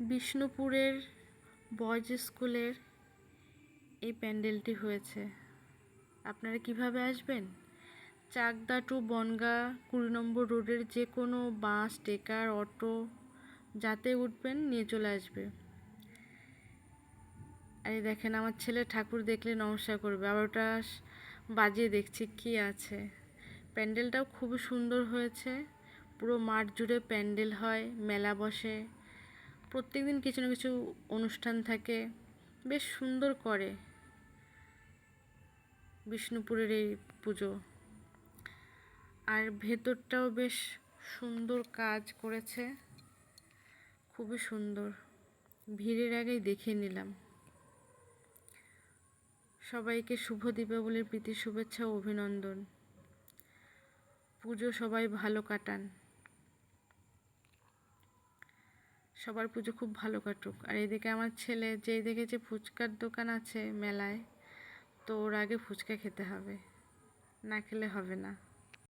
বিষ্ণুপুরের বয়েজ স্কুলের এই প্যান্ডেলটি হয়েছে। আপনারা কীভাবে আসবেন? চাকদা টু বনগা কুড়ি নম্বর রোডের যে কোনো বাস, টেকার, অটো যাতে উঠবেন নিয়ে চলে আসবে। আর দেখেন, আমার ছেলে ঠাকুর দেখলে নমস্কার করবে। আবার ওটা বাজিয়ে দেখছি কি আছে। প্যান্ডেলটাও খুবই সুন্দর হয়েছে। পুরো মাঠ জুড়ে প্যান্ডেল হয়, মেলা বসে। প্রত্যেক দিন কিছু না কিছু অনুষ্ঠান থাকে। বেশ সুন্দর করে বিষ্ণুপুরের এই পুজো। আর ভেতরটাও বেশ সুন্দর কাজ করেছে। খুবই সুন্দর। ভিড়ের আগেই দেখে নিলাম। সবাইকে শুভ দীপাবলির প্রীতি, শুভেচ্ছা ও অভিনন্দন। পুজো সবাই ভালো কাটান। সবার পুজো খুব ভালো কাটুক। আর এদিকে আমার ছেলে যেই দেখেছে ফুচকার দোকান আছে মেলায়, তো ওর আগে ফুচকা খেতে হবে। না খেলে হবে না।